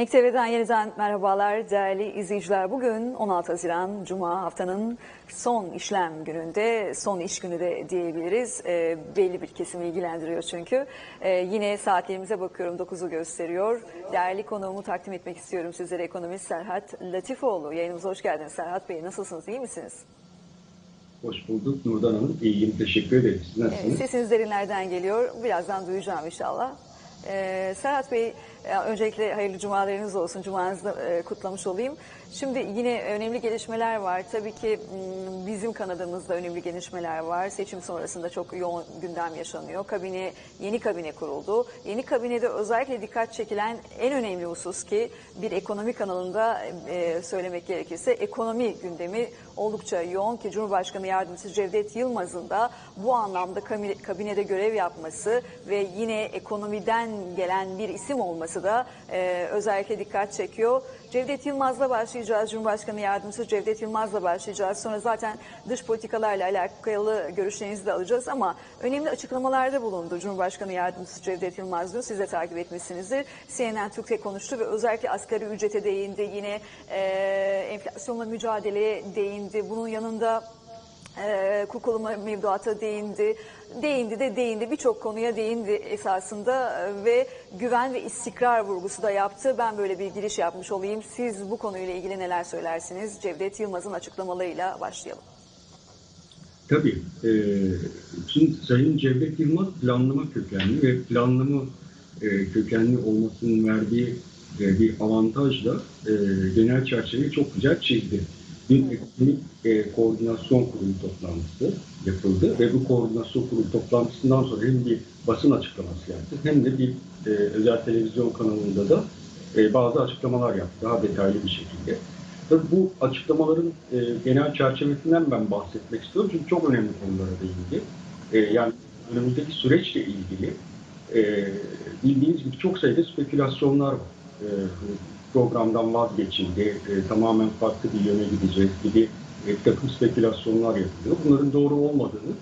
Mek TV'den yeniden merhabalar değerli izleyiciler. Bugün 16 Haziran Cuma haftanın son işlem gününde, son iş günü de diyebiliriz. E, belli bir kesimi ilgilendiriyor çünkü. E, yine saatlerimize bakıyorum 9'u gösteriyor. Değerli konuğumu takdim etmek istiyorum sizlere ekonomist Serhat Latifoğlu. Yayınımıza hoş geldiniz Serhat Bey. Nasılsınız, iyi misiniz? Hoş bulduk Nurdan Hanım. İyiyim, teşekkür ederim. Siz nasılsınız? Evet, sesiniz derinlerden geliyor. Birazdan duyacağım inşallah. Ee, Serhat Bey, e, öncelikle hayırlı cumalarınız olsun. Cumanızı e, kutlamış olayım. Şimdi yine önemli gelişmeler var. Tabii ki m, bizim kanadımızda önemli gelişmeler var. Seçim sonrasında çok yoğun gündem yaşanıyor. Kabine, yeni kabine kuruldu. Yeni kabinede özellikle dikkat çekilen en önemli husus ki bir ekonomi kanalında e, söylemek gerekirse ekonomi gündemi oldukça yoğun ki Cumhurbaşkanı Yardımcısı Cevdet Yılmaz'ın da bu anlamda kabinede görev yapması ve yine ekonomiden gelen bir isim olması da e, özellikle dikkat çekiyor. Cevdet Yılmaz'la başlayacağız. Cumhurbaşkanı Yardımcısı Cevdet Yılmaz'la başlayacağız. Sonra zaten dış politikalarla alakalı görüşlerinizi de alacağız ama önemli açıklamalarda bulundu Cumhurbaşkanı Yardımcısı Cevdet Yılmaz dün. Siz de takip etmişsinizdir. CNN Türk'te konuştu ve özellikle asgari ücrete değindi. Yine e, enflasyonla mücadeleye değindi. Bunun yanında e, kukuluma mevduata değindi. Değindi de değindi birçok konuya değindi esasında ve güven ve istikrar vurgusu da yaptı. Ben böyle bir giriş yapmış olayım. Siz bu konuyla ilgili neler söylersiniz? Cevdet Yılmaz'ın açıklamalarıyla başlayalım. Tabii. E, şimdi Sayın Cevdet Yılmaz planlama kökenli ve planlama e, kökenli olmasının verdiği e, bir avantajla e, genel çerçeveyi çok güzel çizdi. Bir ekonomik e, koordinasyon kurulu toplantısı yapıldı ve bu koordinasyon kurulu toplantısından sonra hem bir basın açıklaması yaptı hem de bir e, özel televizyon kanalında da e, bazı açıklamalar yaptı daha detaylı bir şekilde. Tabii bu açıklamaların e, genel çerçevesinden ben bahsetmek istiyorum çünkü çok önemli konulara değindi. E, yani önümüzdeki süreçle ilgili e, bildiğiniz gibi çok sayıda spekülasyonlar var. E, programdan vazgeçildi, e, tamamen farklı bir yöne gideceğiz gibi e, bir takım spekülasyonlar yapılıyor. Bunların doğru olmadığını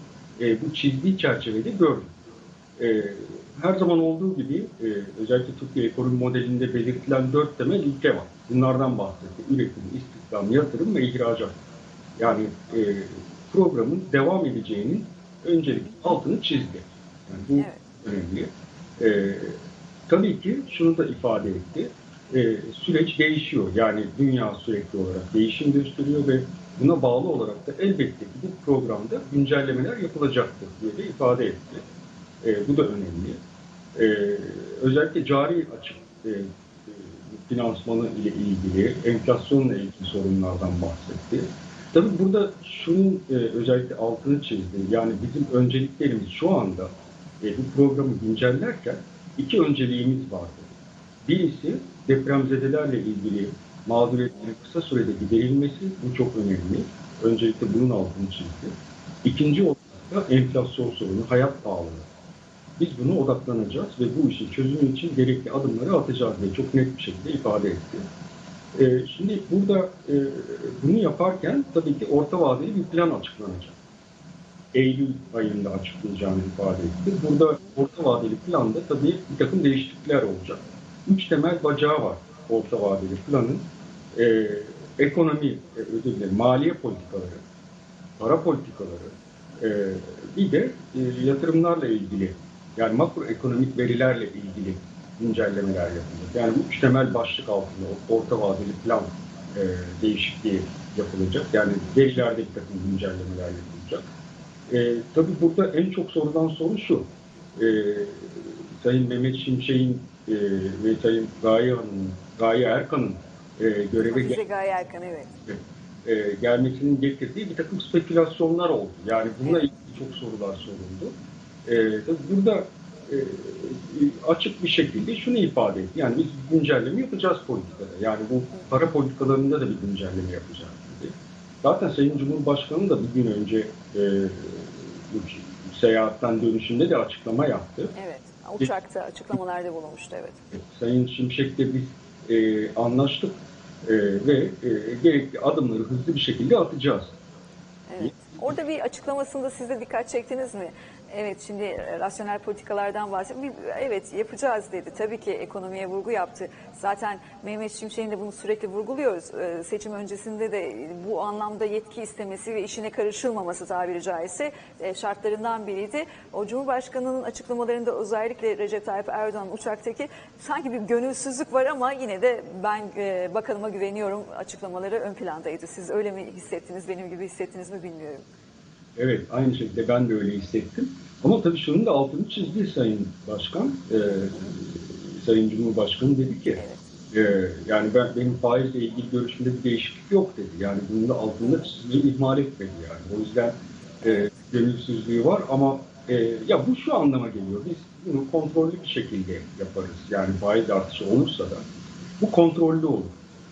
e, bu çizdiği çerçevede gördüm. E, her zaman olduğu gibi e, özellikle Türkiye ekonomi modelinde belirtilen dört temel ilke var. Bunlardan bahsetti. Üretim, istihdam, yatırım ve ihracat. Yani e, programın devam edeceğinin öncelikle altını çizdi. Yani bu Evet. önemli. E, tabii ki şunu da ifade etti. E, süreç değişiyor. Yani dünya sürekli olarak değişim gösteriyor ve buna bağlı olarak da elbette ki bu programda güncellemeler yapılacaktır diye de ifade etti. E, bu da önemli. E, özellikle cari açık e, e, finansmanı ile ilgili, enflasyonla ilgili sorunlardan bahsetti. Tabii burada şunun e, özellikle altını çizdi. Yani bizim önceliklerimiz şu anda e, bu programı güncellerken iki önceliğimiz vardı. Birisi depremzedelerle ilgili mağduriyetlerin kısa sürede giderilmesi. Bu çok önemli. Öncelikle bunun altını çizdi. İkinci olarak da enflasyon sorunu, hayat pahalılığı. Biz buna odaklanacağız ve bu işin çözümü için gerekli adımları atacağız diye çok net bir şekilde ifade etti. Ee, şimdi burada e, bunu yaparken tabii ki orta vadeli bir plan açıklanacak. Eylül ayında açıklayacağını ifade etti. Burada orta vadeli planda tabii bir takım değişiklikler olacak. Üç temel bacağı var orta vadeli planın. Ee, ekonomi, e, özür dilerim, maliye politikaları, para politikaları, e, bir de e, yatırımlarla ilgili yani makroekonomik verilerle ilgili güncellemeler yapılacak. Yani bu üç temel başlık altında orta vadeli plan e, değişikliği yapılacak. Yani verilerde bir takım güncellemeler yapılacak. E, tabii burada en çok sorulan soru şu. E, Sayın Mehmet Şimşek'in e, ve Sayın Gaye Hanım'ın, Gaye Erkan'ın e, göreve Hafize Gaye Erkan evet. e, gelmesinin getirdiği bir takım spekülasyonlar oldu. Yani bununla ilgili çok sorular soruldu. E, tabii burada e, açık bir şekilde şunu ifade etti. Yani biz güncelleme yapacağız politikada. Yani bu para politikalarında da bir güncelleme yapacağız dedi. Zaten Sayın Cumhurbaşkanı da bir gün önce e, seyahatten dönüşünde de açıklama yaptı. Evet. Uçakta açıklamalarda bulunmuştu evet. Sayın Şimşek'le biz e, anlaştık e, ve e, gerekli adımları hızlı bir şekilde atacağız. Evet. Orada bir açıklamasında siz de dikkat çektiniz mi? Evet şimdi e, rasyonel politikalardan bahsediyor. Evet yapacağız dedi. Tabii ki ekonomiye vurgu yaptı. Zaten Mehmet Şimşek'in de bunu sürekli vurguluyoruz. Ee, Seçim öncesinde de bu anlamda yetki istemesi ve işine karışılmaması tabiri caizse e, şartlarından biriydi. O Cumhurbaşkanı'nın açıklamalarında özellikle Recep Tayyip Erdoğan uçaktaki sanki bir gönülsüzlük var ama yine de ben e, bakanıma güveniyorum açıklamaları ön plandaydı. Siz öyle mi hissettiniz, benim gibi hissettiniz mi bilmiyorum. Evet, aynı şekilde ben de öyle hissettim. Ama tabii şunun da altını çizdi Sayın Başkan, e, Sayın Cumhurbaşkanı dedi ki, e, yani ben benim faizle ilgili görüşümde bir değişiklik yok dedi. Yani bunun da altında çizdiği ihmal etmedi yani. O yüzden e, gönülsüzlüğü var ama e, ya bu şu anlama geliyor. Biz bunu kontrollü bir şekilde yaparız. Yani faiz artışı olursa da bu kontrollü olur.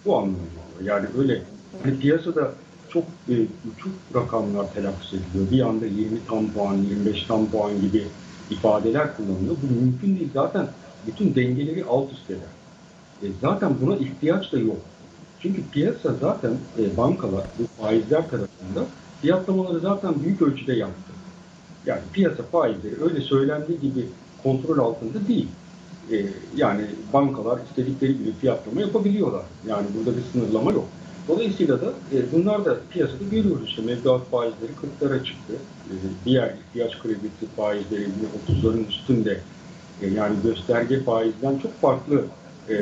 Bu anlamda. Yani öyle hani piyasada çok e, uçuk rakamlar telaffuz ediliyor. Bir anda 20 tam puan, 25 tam puan gibi ifadeler kullanılıyor. Bu mümkün değil. Zaten bütün dengeleri alt üst eder. E, zaten buna ihtiyaç da yok. Çünkü piyasa zaten e, bankalar bu faizler tarafında fiyatlamaları zaten büyük ölçüde yaptı. Yani piyasa faizleri öyle söylendiği gibi kontrol altında değil. E, yani bankalar istedikleri gibi fiyatlama yapabiliyorlar. Yani burada bir sınırlama yok. Dolayısıyla da e, bunlar da piyasada görüyoruz işte mevduat faizleri 40'lara çıktı. E, diğer ihtiyaç kredisi faizleri yine 30'ların üstünde. E, yani gösterge faizden çok farklı e,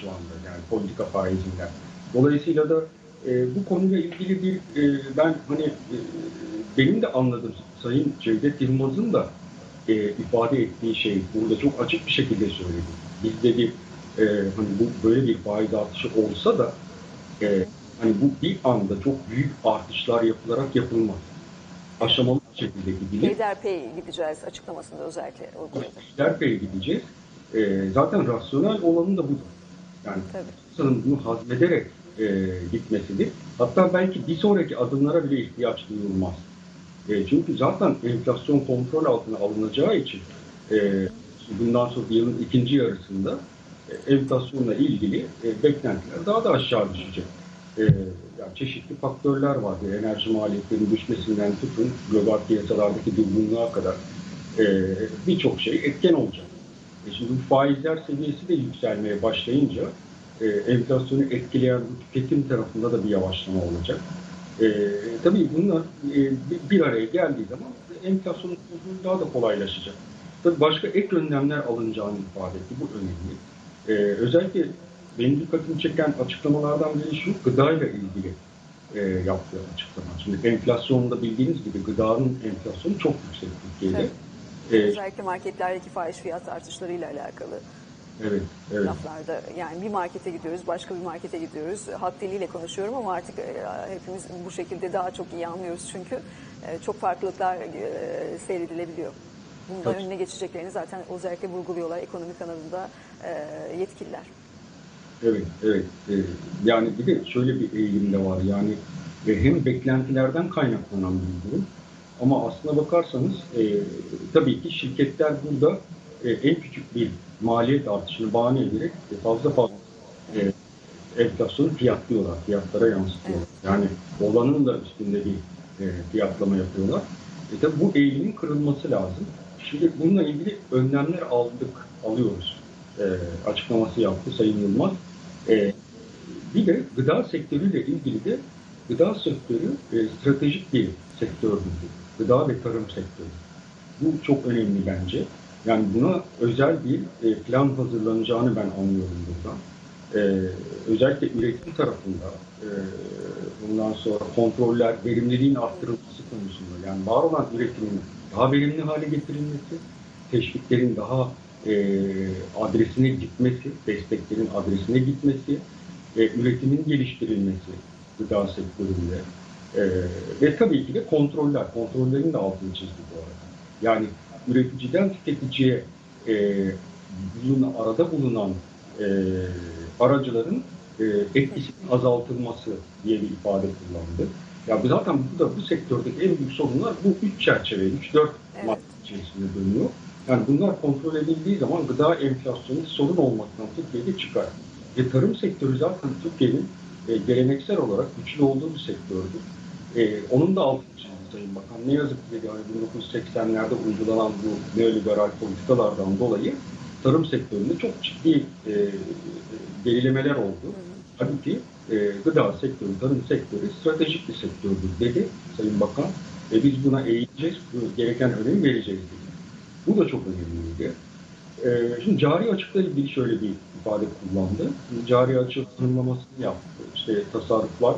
şu anda yani politika faizinden. Dolayısıyla da e, bu konuyla ilgili bir e, ben hani e, benim de anladığım Sayın Cevdet Yılmaz'ın da e, ifade ettiği şey burada çok açık bir şekilde söyledi. Bizde bir e, hani bu böyle bir faiz artışı olsa da e, hani bu bir anda çok büyük artışlar yapılarak yapılmaz. Aşamalı bir şekilde gidilir. Peyderpey gideceğiz açıklamasında özellikle. Derpe'ye gideceğiz. E, zaten rasyonel olanı da budur. Yani insanın bunu hazmederek e, gitmesidir. Hatta belki bir sonraki adımlara bile ihtiyaç duyulmaz. E, çünkü zaten enflasyon kontrol altına alınacağı için e, bundan sonra yılın ikinci yarısında e, enflasyonla ilgili e, beklentiler daha da aşağı düşecek. E, yani çeşitli faktörler var. Enerji maliyetlerinin düşmesinden tutun global piyasalardaki durgunluğa kadar e, birçok şey etken olacak. E şimdi bu faizler seviyesi de yükselmeye başlayınca e, enflasyonu etkileyen tüketim tarafında da bir yavaşlama olacak. E, tabii bunlar e, bir- araya geldiği zaman enflasyonun daha da kolaylaşacak. Tabii başka ek önlemler alınacağını ifade etti. Bu önemli. E, özellikle benim dikkatimi çeken açıklamalardan biri şu, gıdayla ilgili e, yaptığı açıklama. Şimdi enflasyonda bildiğiniz gibi gıdanın enflasyonu çok yüksek Türkiye'de. E, Özellikle marketlerdeki fahiş fiyat artışlarıyla alakalı evet, evet. laflarda. Yani bir markete gidiyoruz, başka bir markete gidiyoruz. Halk diliyle konuşuyorum ama artık e, hepimiz bu şekilde daha çok iyi anlıyoruz çünkü e, çok farklılıklar e, seyredilebiliyor. Bunun Tabii. önüne geçeceklerini zaten özellikle vurguluyorlar ekonomi kanalında e, yetkililer. Evet, evet. Ee, yani bir de şöyle bir eğilim de var. Yani e, hem beklentilerden kaynaklanan bir durum ama aslına bakarsanız e, tabii ki şirketler burada e, en küçük bir maliyet artışını bahane ederek e, fazla fazla e, enflasyonu fiyatlıyorlar, fiyatlara yansıtıyorlar. Yani olanın da üstünde bir e, fiyatlama yapıyorlar. E tabii bu eğilimin kırılması lazım. Şimdi bununla ilgili önlemler aldık, alıyoruz. E, açıklaması yaptı Sayın Yılmaz. E, bir de gıda sektörüyle ilgili de gıda sektörü e, stratejik bir sektördür. Gıda ve tarım sektörü. Bu çok önemli bence. Yani buna özel bir e, plan hazırlanacağını ben anlıyorum buradan. E, özellikle üretim tarafında e, bundan sonra kontroller, verimliliğin arttırılması konusunda yani var olan üretimin daha verimli hale getirilmesi, teşviklerin daha e, adresine gitmesi, desteklerin adresine gitmesi, e, üretimin geliştirilmesi gıda sektöründe e, ve tabii ki de kontroller, kontrollerin de altını çizdi bu arada. Yani üreticiden tüketiciye e, bulunan, arada bulunan e, aracıların e, etkisinin azaltılması diye bir ifade kullandı. Ya bu zaten bu da bu sektördeki en büyük sorunlar bu üç çerçeve, üç dört Evet. madde içerisinde dönüyor. Yani bunlar kontrol edildiği zaman gıda enflasyonu sorun olmaktan Türkiye'de çıkar. Ve tarım sektörü zaten Türkiye'nin e, geleneksel olarak güçlü olduğu bir sektördür. E, onun da altını çizdi Sayın Bakan. Ne yazık ki hani 1980'lerde uygulanan bu neoliberal politikalardan dolayı tarım sektöründe çok ciddi e, gerilemeler oldu. Halbuki e, gıda sektörü, tarım sektörü stratejik bir sektördür dedi Sayın Bakan. E, biz buna eğileceğiz, gereken önemi vereceğiz dedi. Bu da çok önemliydi. E, şimdi cari açıkla ilgili şöyle bir ifade kullandı. Cari açık tanımlamasını yaptı. İşte tasarruflar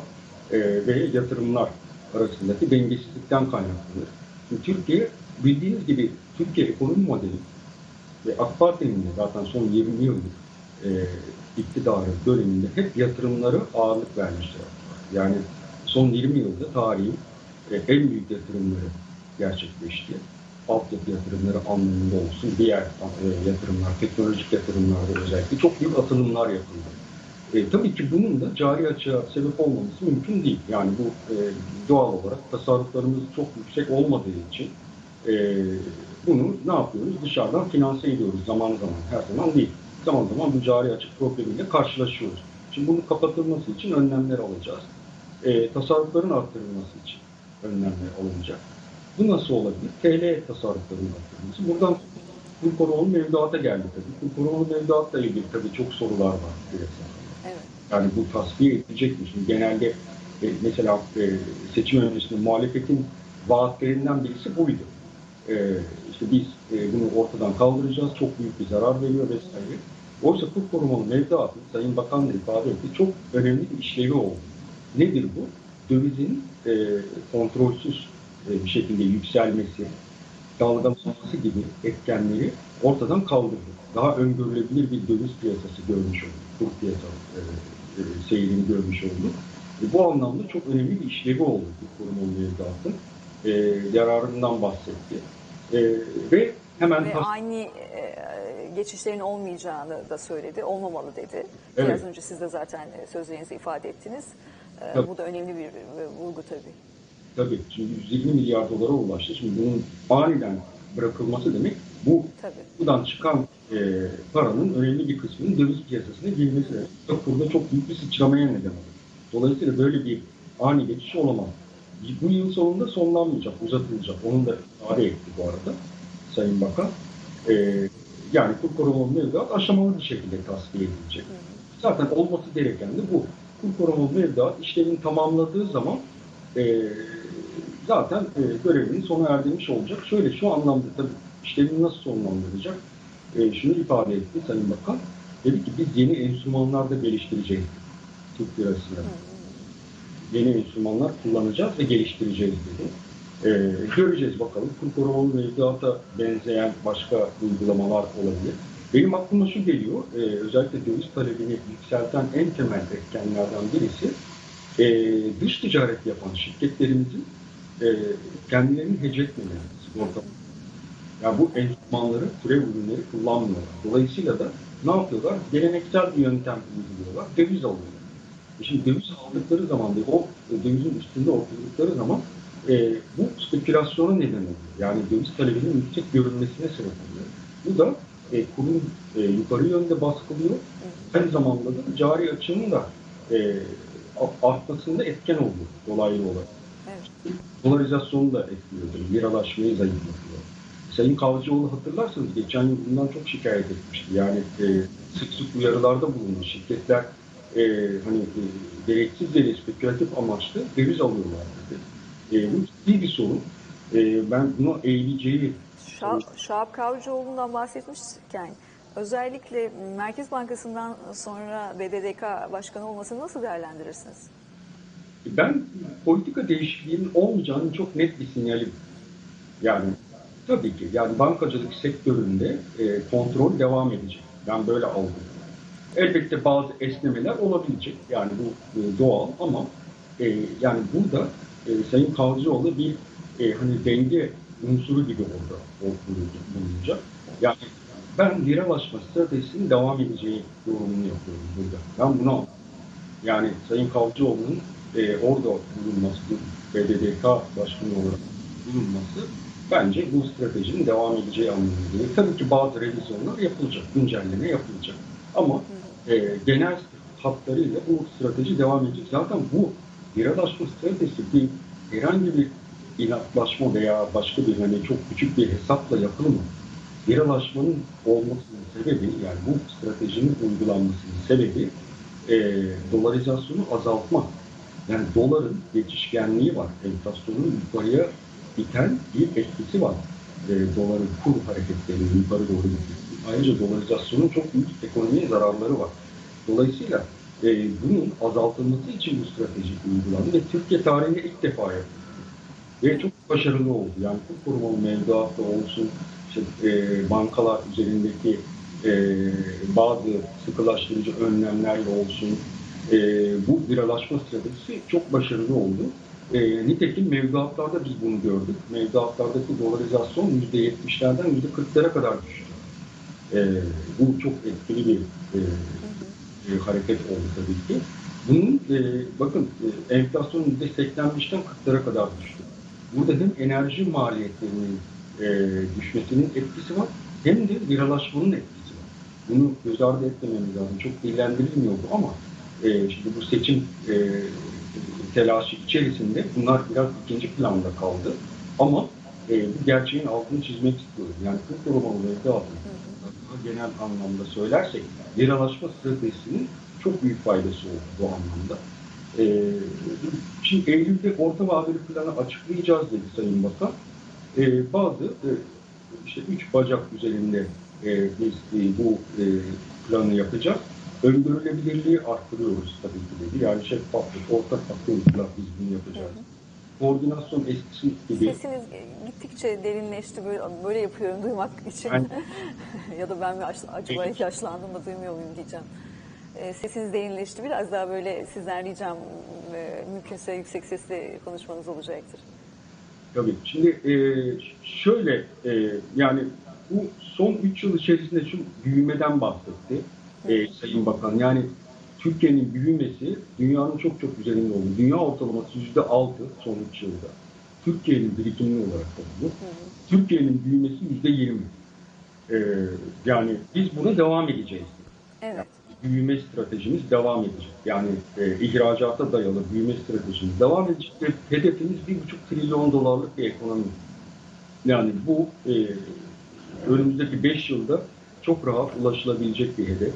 e, ve yatırımlar arasındaki dengesizlikten kaynaklanır. Şimdi Türkiye bildiğiniz gibi Türkiye ekonomi modeli ve AK Parti'nin zaten son 20 yıllık e, iktidarı döneminde hep yatırımları ağırlık vermiştir. Yani son 20 yılda tarihin e, en büyük yatırımları gerçekleşti. Altyapı yatırımları anlamında olsun, diğer e, yatırımlar, teknolojik yatırımlarda özellikle çok büyük atılımlar yapıldı. E, tabii ki bunun da cari açığa sebep olmaması mümkün değil. Yani bu e, doğal olarak tasarruflarımız çok yüksek olmadığı için e, bunu ne yapıyoruz? Dışarıdan finanse ediyoruz zaman zaman, her zaman değil. Zaman zaman bu cari açık problemiyle karşılaşıyoruz. Şimdi bunun kapatılması için önlemler alacağız. E, tasarrufların arttırılması için önlemler alınacak. Bu nasıl olabilir? TL tasarruflarının arttırılması. Buradan kur korumalı mevduata geldi tabii. Kur korumalı mevduatla ilgili tabii çok sorular var. Evet. Yani bu tasfiye edilecek mi? Şimdi genelde e, mesela e, seçim öncesinde muhalefetin vaatlerinden birisi buydu. E, işte biz e, bunu ortadan kaldıracağız, çok büyük bir zarar veriyor vesaire. Oysa kur korumalı mevduatın, Sayın Bakan da ifade etti, çok önemli bir işlevi oldu. Nedir bu? Dövizin e, kontrolsüz e, bir şekilde yükselmesi, dalgalanması gibi etkenleri ortadan kaldırdı. Daha öngörülebilir bir döviz piyasası görmüş olduk. Kur piyasa e, e, seyrini görmüş olduk. E, bu anlamda çok önemli bir işlevi oldu bu korumalı mevduatın. E, yararından bahsetti. E, ve hemen Ve aynı e, geçişlerin olmayacağını da söyledi, olmamalı dedi. Evet. Biraz önce siz de zaten e, sözlerinizi ifade ettiniz. E, Tabii. Bu da önemli bir e, vurgu tabii. tabii şimdi 120 milyar dolara ulaştı. Şimdi bunun aniden bırakılması demek bu Tabii. buradan çıkan e, paranın önemli bir kısmının döviz piyasasına girmesi demek. Kurda çok büyük bir sıçramaya neden olur. Dolayısıyla böyle bir ani geçiş olamaz. Bu yıl sonunda sonlanmayacak, uzatılacak. Onu da ifade etti bu arada Sayın Bakan. E, yani kur korumalı mevduat aşamalı bir şekilde tasfiye edilecek. Zaten olması gereken de bu. Kur korumalı mevduat işlevini tamamladığı zaman e, zaten e, görevinin sona erdirmiş olacak. Şöyle şu anlamda tabii işlevini nasıl sonlandıracak? E, şunu ifade etti Sayın Bakan. Dedi ki biz yeni enstrümanlar da geliştireceğiz Türk lirasına. Yeni enstrümanlar kullanacağız ve geliştireceğiz dedi. E, göreceğiz bakalım. Kur korumalı mevduata benzeyen başka uygulamalar olabilir. Benim aklıma şu geliyor, e, özellikle döviz talebini yükselten en temel etkenlerden birisi e, dış ticaret yapan şirketlerimizin e, kendilerini hece etmeleri, sigorta. Yani bu enstrümanları, türev ürünleri kullanmıyorlar. Dolayısıyla da ne yapıyorlar? Geleneksel bir yöntem uyguluyorlar, döviz alıyorlar. E şimdi döviz aldıkları zaman, o dövizin üstünde oturdukları zaman e, bu spekülasyona neden oluyor. Yani döviz talebinin yüksek görünmesine sebep oluyor. Bu da e, kurun e, yukarı yönde baskılıyor. Aynı zamanda da cari açığın da e, artmasında etken oluyor dolaylı olarak. Evet. Polarizasyonu da etkiliyor. Liralaşmayı zayıflatıyor. Sayın Kavcıoğlu hatırlarsanız geçen yıl bundan çok şikayet etmişti. Yani e, sık sık uyarılarda bulundu. Şirketler e, hani e, gereksiz yere spekülatif amaçlı döviz alıyorlar dedi. E, bu ciddi bir sorun. E, ben buna eğileceği Şah, Şahap Kavcıoğlu'ndan bahsetmişken özellikle Merkez Bankası'ndan sonra BDDK Başkanı olmasını nasıl değerlendirirsiniz? Ben politika değişikliğinin olmayacağının çok net bir sinyali. Yani tabii ki yani bankacılık sektöründe e, kontrol devam edecek. Ben böyle algılıyorum. Elbette bazı esnemeler olabilecek. Yani bu e, doğal ama e, yani burada e, Sayın Kavcıoğlu bir e, hani denge unsuru gibi orada bulunacak. Yani ben liralaşma stratejisinin devam edeceği yorumunu yapıyorum burada. Ben bunu. Yani Sayın Kavcıoğlu'nun e, orada bulunması, BDDK başkanı olarak bulunması bence bu stratejinin devam edeceği anlamına gelir. Tabii ki bazı revizyonlar yapılacak, güncelleme yapılacak. Ama e, genel hatlarıyla bu strateji devam edecek. Zaten bu liralaşma stratejisi bir herhangi bir inatlaşma veya başka bir hani çok küçük bir hesapla yapılmıyor. Liralaşmanın olmasının sebebi yani bu stratejinin uygulanmasının sebebi e, dolarizasyonu azaltmak. Yani doların geçişkenliği var. Enflasyonun yukarıya iten bir etkisi var. E, doların kur hareketlerinin yukarı doğru gitmesi. Ayrıca dolarizasyonun çok büyük ekonomiye zararları var. Dolayısıyla e, bunun azaltılması için bu strateji uygulandı ve Türkiye tarihinde ilk defa yapıldı. Ve çok başarılı oldu. Yani kur korumalı mevduatta olsun, işte, e, bankalar üzerindeki e, bazı sıkılaştırıcı önlemlerle olsun, e, bu liralaşma stratejisi çok başarılı oldu. E, nitekim mevduatlarda biz bunu gördük. Mevduatlardaki dolarizasyon %70'lerden %40'lara kadar düştü. E, bu çok etkili bir e, e, hareket oldu tabii ki. Bunun e, bakın e, enflasyon %85'ten 40'lara kadar düştü. Burada hem enerji maliyetlerinin e, düşmesinin etkisi var hem de liralaşmanın etkisi var. Bunu göz ardı etmememiz lazım. Çok dillendirilmiyor bu ama e, şimdi bu seçim e, telaşı içerisinde bunlar biraz ikinci planda kaldı. Ama e, bu gerçeğin altını çizmek istiyorum. Yani kur korumalı mevduatın daha genel anlamda söylersek liralaşma stratejisinin çok büyük faydası oldu bu anlamda. Ee, şimdi Eylül'de orta vadeli planı açıklayacağız dedi Sayın Bakan. Ee, bazı e, işte üç bacak üzerinde e, biz e, bu e, planı yapacağız. Öngörülebilirliği arttırıyoruz tabii ki dedi. Yani şeffaflık, ortak akıllıkla biz bunu yapacağız. Koordinasyon eskisi gibi. Sesiniz gittikçe derinleşti. Böyle, böyle yapıyorum duymak için. Ya da ben mi acaba Evet. yaşlandım da duymuyor muyum diyeceğim. E, Sesiniz derinleşti. Biraz daha böyle sizden ricam e, mümkünse yüksek sesle konuşmanız olacaktır. Tabii. Şimdi e, şöyle e, yani bu son 3 yıl içerisinde şu büyümeden bahsetti e, Sayın Bakan. Yani Türkiye'nin büyümesi dünyanın çok çok üzerinde oldu. Dünya ortalaması yüzde altı son 3 yılda. Türkiye'nin birikimli olarak da bu. Türkiye'nin büyümesi yüzde yirmi. E, yani biz buna devam edeceğiz. Evet. Büyüme stratejimiz devam edecek. Yani e, ihracata dayalı büyüme stratejimiz devam edecek ve hedefimiz bir buçuk trilyon dolarlık bir ekonomi. Yani bu e, önümüzdeki beş yılda çok rahat ulaşılabilecek bir hedef.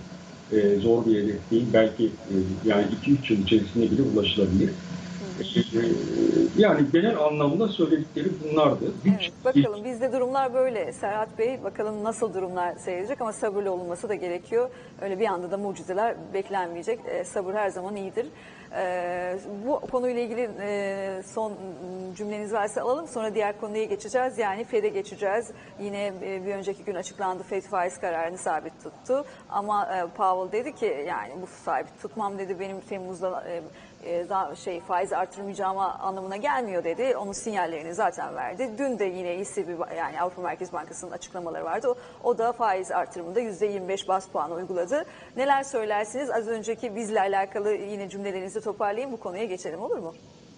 E, zor bir hedef değil. Belki e, yani iki üç yıl içerisinde bile ulaşılabilir. E, yani genel anlamda söyledikleri bunlardı. Evet, bakalım bizde durumlar böyle. Serhat Bey bakalım nasıl durumlar seyredecek ama sabırlı olunması da gerekiyor. Öyle bir anda da mucizeler beklenmeyecek. E, sabır her zaman iyidir. E, bu konuyla ilgili e, son cümleniz varsa alalım. Sonra diğer konuya geçeceğiz. Yani FED'e geçeceğiz. Yine e, bir önceki gün açıklandı FED faiz kararını sabit tuttu. Ama e, Powell dedi ki yani bu sabit tutmam dedi benim Temmuz'da e, e, şey faiz artırmayacağıma anlamına gelmiyor dedi. Onun sinyallerini zaten verdi. Dün de yine ECB yani Avrupa Merkez Bankası'nın açıklamaları vardı. O, o da faiz artırımında %25 bas puan uyguladı. Neler söylersiniz? Az önceki bizle alakalı yine cümlelerinizi toparlayın bu konuya geçelim olur mu?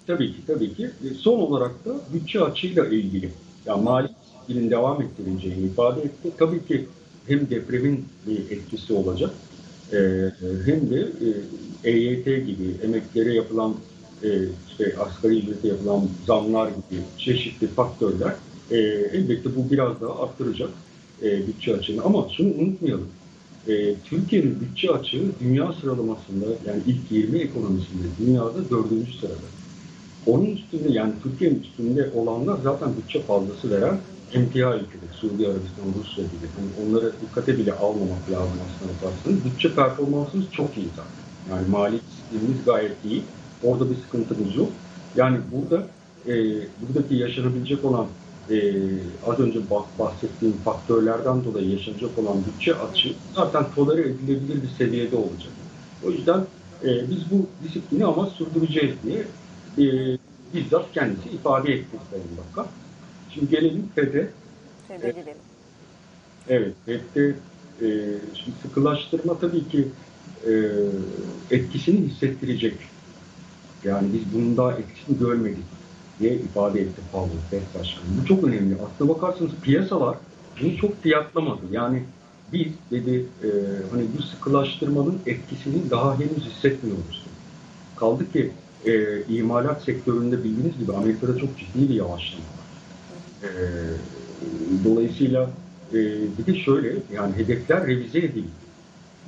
Tabii ki, tabii ki. E, Son olarak da bütçe açığıyla ilgili, yani mali disiplinin devam ettirileceğini ifade etti. Tabii ki hem depremin bir etkisi olacak, e, hem de e, EYT gibi emeklere yapılan, e, işte asgari ücrete yapılan zamlar gibi çeşitli faktörler e, elbette bu biraz daha arttıracak e, bütçe açığını. Ama şunu unutmayalım, e, Türkiye'nin bütçe açığı dünya sıralamasında yani ilk 20 ekonomisinde dünyada dördüncü sırada. Onun üstünde yani Türkiye'nin üstünde olanlar zaten bütçe fazlası veren emtia ülkeleri, Suudi Arabistan, Rusya gibi. Yani onları dikkate bile almamak lazım aslında bakarsanız. Bütçe performansımız çok iyi zaten. Yani mali disiplinimiz gayet iyi. Orada bir sıkıntımız yok. Yani burada e, buradaki yaşanabilecek olan e, az önce bah- bahsettiğim faktörlerden dolayı yaşanacak olan bütçe açığı zaten tolere edilebilir bir seviyede olacak. O yüzden e, biz bu disiplini ama sürdüreceğiz diye e, bizzat kendisi ifade etti Sayın Bakan. Şimdi gelelim FED'e. FED'e gidelim. Evet, FED'de e, şimdi sıkılaştırma tabii ki e, etkisini hissettirecek. Yani biz bunun daha etkisini görmedik diye ifade etti Powell FED Başkanı. Bu çok önemli. Aslına bakarsanız piyasalar bunu çok fiyatlamadı. Yani biz dedi e, hani bu sıkılaştırmanın etkisini daha henüz hissetmiyoruz. Kaldı ki e, imalat sektöründe bildiğiniz gibi Amerika'da çok ciddi bir yavaşlama var. E, dolayısıyla e, bir de şöyle yani hedefler revize edildi.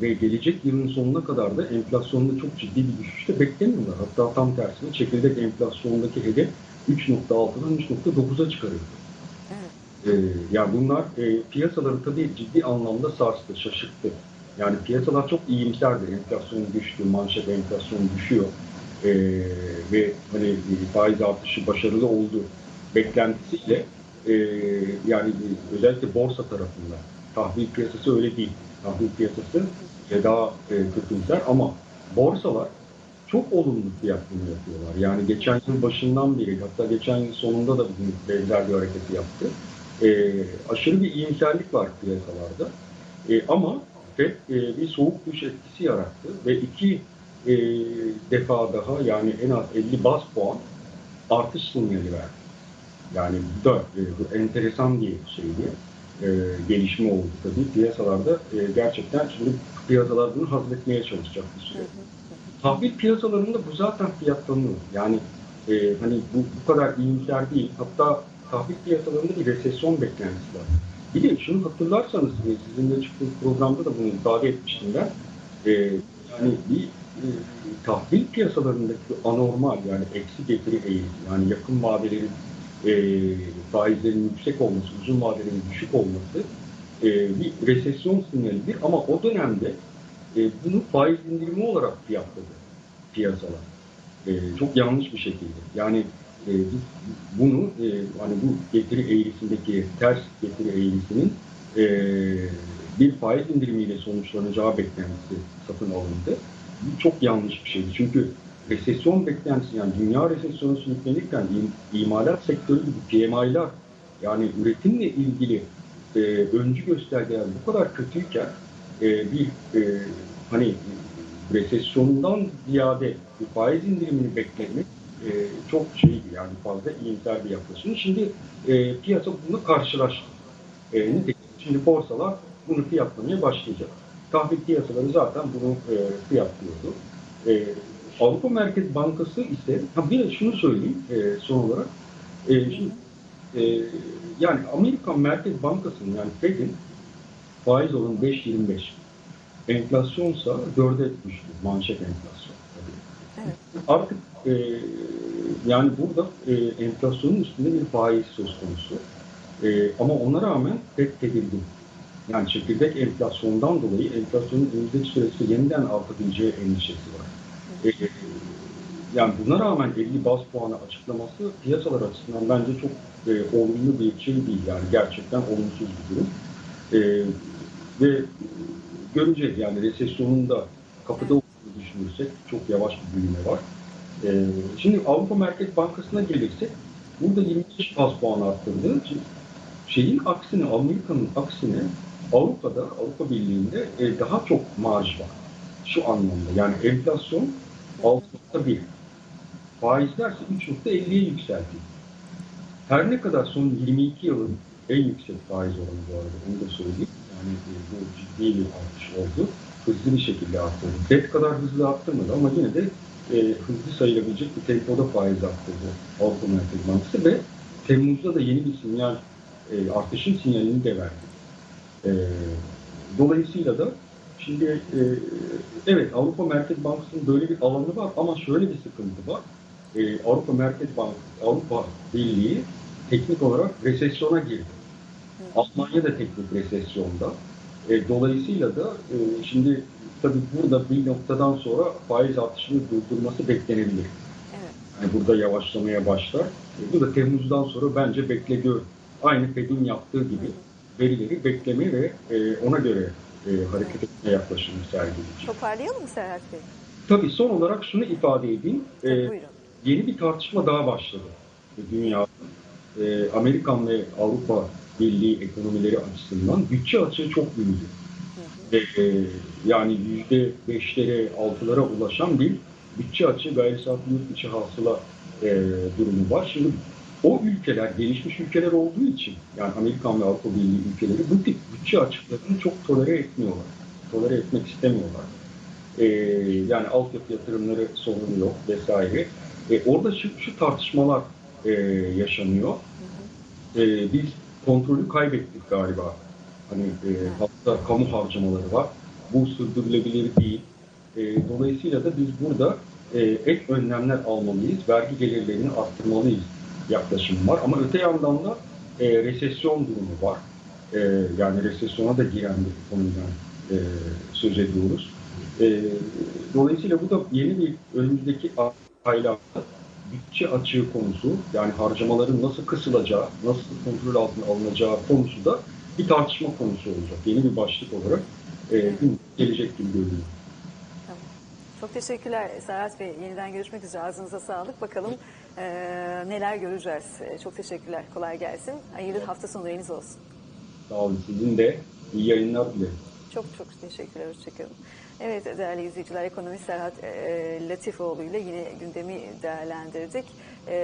Ve gelecek yılın sonuna kadar da enflasyonda çok ciddi bir düşüş de beklemiyorlar. Hatta tam tersine çekirdek enflasyondaki hedef 3.6'dan 3.9'a çıkarıldı. Ee, yani bunlar e, piyasaları tabii ciddi anlamda sarstı, şaşırttı. Yani piyasalar çok iyimserdi. Enflasyon düştü, manşet enflasyonu düşüyor. Ee, ve hani e, faiz artışı başarılı oldu beklentisiyle e, yani e, özellikle borsa tarafında tahvil piyasası öyle değil. Tahvil piyasası e, daha e, kötümser ama borsalar çok olumlu fiyatlama yapıyorlar. Yani geçen yıl başından beri hatta geçen yıl sonunda da bugün benzer bir hareketi yaptı. E, aşırı bir iyimserlik var piyasalarda. E, ama FED e, bir soğuk duş etkisi yarattı ve iki e, defa daha yani en az 50 bas puan artış sinyali verdi. Yani bu da e, enteresan bir şeydi. E, gelişme oldu tabii. Piyasalarda e, gerçekten şimdi piyasalar bunu hazmetmeye çalışacak bir süre. Tahvil piyasalarında bu zaten fiyatlanıyor. Yani e, hani bu, bu kadar iyimser değil. Hatta tahvil piyasalarında bir resesyon beklentisi var. Bir de şunu hatırlarsanız e, sizinle çıktığım programda da bunu ifade etmiştim ben. E, yani bir e, tahvil piyasalarındaki anormal yani eksi getiri eğrisi yani yakın vadelerin e, faizlerin yüksek olması, uzun vadelerin düşük olması e, bir resesyon sinyalidir. Ama o dönemde e, bunu faiz indirimi olarak fiyatladı piyasalar. E, çok yanlış bir şekilde. Yani e, biz bunu e, hani bu getiri eğrisindeki ters getiri eğrisinin e, bir faiz indirimiyle sonuçlanacağı beklentisi satın alındı. Bu çok yanlış bir şeydi. Çünkü resesyon beklentisi yani dünya resesyonu sürüklenirken im- imalat sektörü gibi PMI'lar yani üretimle ilgili e, öncü göstergeler bu kadar kötüyken e, bir e, hani resesyondan ziyade bir faiz indirimini beklemek e, çok şeydi yani fazla iyimser bir yaklaşım. Şimdi e, piyasa bunu karşılaştı. E, şimdi borsalar bunu fiyatlamaya başlayacak. Tahvil piyasaları zaten bunu e, fiyatlıyordu. E, Avrupa Merkez Bankası ise, ha bir de şunu söyleyeyim e, son olarak. E, şimdi, e, yani Amerikan Merkez Bankası'nın yani Fed'in faiz oranı 5.25. Enflasyonsa 4'e düştü. Manşet enflasyon. Evet. Artık e, yani burada e, enflasyonun üstünde bir faiz söz konusu. E, ama ona rağmen Fed tedirgin. Yani çekirdek enflasyondan dolayı enflasyonun önümüzdeki süreçte yeniden artabileceği endişesi var. E, yani buna rağmen 50 bas puanı açıklaması piyasalar açısından bence çok e, olumlu bir şey değil. Yani gerçekten olumsuz bir durum. E, ve göreceğiz yani resesyonun da kapıda olduğunu düşünürsek çok yavaş bir büyüme var. E, şimdi Avrupa Merkez Bankası'na gelirsek burada 25 bas puan arttırdığı için şeyin aksine Amerika'nın aksine Avrupa'da Avrupa Birliği'nde e, daha çok marj var. Şu anlamda yani enflasyon 6.1 faizlerse 3.50'ye yükseldi. Her ne kadar son 22 yılın en yüksek faiz oranı bu arada onu da söyleyeyim. E, bu ciddi bir artış oldu. Hızlı bir şekilde arttırdı. FED kadar hızlı arttırmadı ama yine de e, hızlı sayılabilecek bir tempoda faiz arttırdı Avrupa Merkez Bankası ve Temmuz'da da yeni bir sinyal, e, artışın sinyalini de verdi. E, dolayısıyla da şimdi e, evet Avrupa Merkez Bankası'nın böyle bir alanı var ama şöyle bir sıkıntı var. E, Avrupa Merkez Bank, Avrupa Birliği teknik olarak resesyona girdi. Almanya da teknik resesyonda. E, dolayısıyla da e, şimdi tabii burada bir noktadan sonra faiz artışını durdurması beklenebilir. Evet. Yani burada yavaşlamaya başlar. E, bu da Temmuz'dan sonra bence bekle gör. Aynı Fed'in yaptığı gibi verileri bekleme ve e, ona göre e, hareket etme yaklaşımı sergileyecek. Toparlayalım mı Serhat Bey? Tabii son olarak şunu ifade edeyim. E, Buyurun. yeni bir tartışma daha başladı dünyada. E, Amerikan ve Avrupa Birliği ekonomileri açısından bütçe açığı çok büyüdü. Ve, e, yani yüzde beşlere, altılara ulaşan bir bütçe açığı gayri safi yurt içi hasıla e, durumu var. Şimdi o ülkeler, gelişmiş ülkeler olduğu için, yani Amerikan ve Avrupa Birliği ülkeleri bu tip bütçe açıklarını çok tolere etmiyorlar. Tolere etmek istemiyorlar. E, yani altyapı yatırımları sorunu yok vesaire. E, orada şu, şu tartışmalar e, yaşanıyor. E, biz kontrolü kaybettik galiba. Hani e, hatta kamu harcamaları var. Bu sürdürülebilir değil. E, dolayısıyla da biz burada e, ek önlemler almalıyız. Vergi gelirlerini arttırmalıyız yaklaşım var. Ama öte yandan da e, resesyon durumu var. E, yani resesyona da giren bir konudan e, söz ediyoruz. E, dolayısıyla bu da yeni bir önümüzdeki aylarda bütçe açığı konusu yani harcamaların nasıl kısılacağı, nasıl kontrol altına alınacağı konusu da bir tartışma konusu olacak. Yeni bir başlık olarak e, gelecek gibi görünüyor. Çok teşekkürler Serhat Bey. Yeniden görüşmek üzere. Ağzınıza sağlık. Bakalım e, neler göreceğiz. E, çok teşekkürler. Kolay gelsin. Hayırlı hafta sonlarınız olsun. Sağ olun sizin de iyi yayınlar dilerim. Çok çok teşekkürler. Hoşçakalın. Evet değerli izleyiciler ekonomist Serhat e, Latifoğlu ile yine gündemi değerlendirdik. E,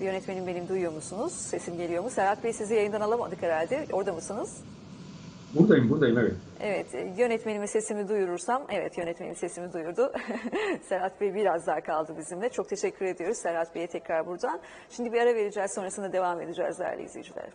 yönetmenim benim duyuyor musunuz? Sesim geliyor mu? Serhat Bey sizi yayından alamadık herhalde. Orada mısınız? Buradayım, buradayım evet. Evet, e, yönetmenime sesimi duyurursam, evet yönetmenim sesimi duyurdu. Serhat Bey biraz daha kaldı bizimle. Çok teşekkür ediyoruz Serhat Bey'e tekrar buradan. Şimdi bir ara vereceğiz, sonrasında devam edeceğiz değerli izleyiciler.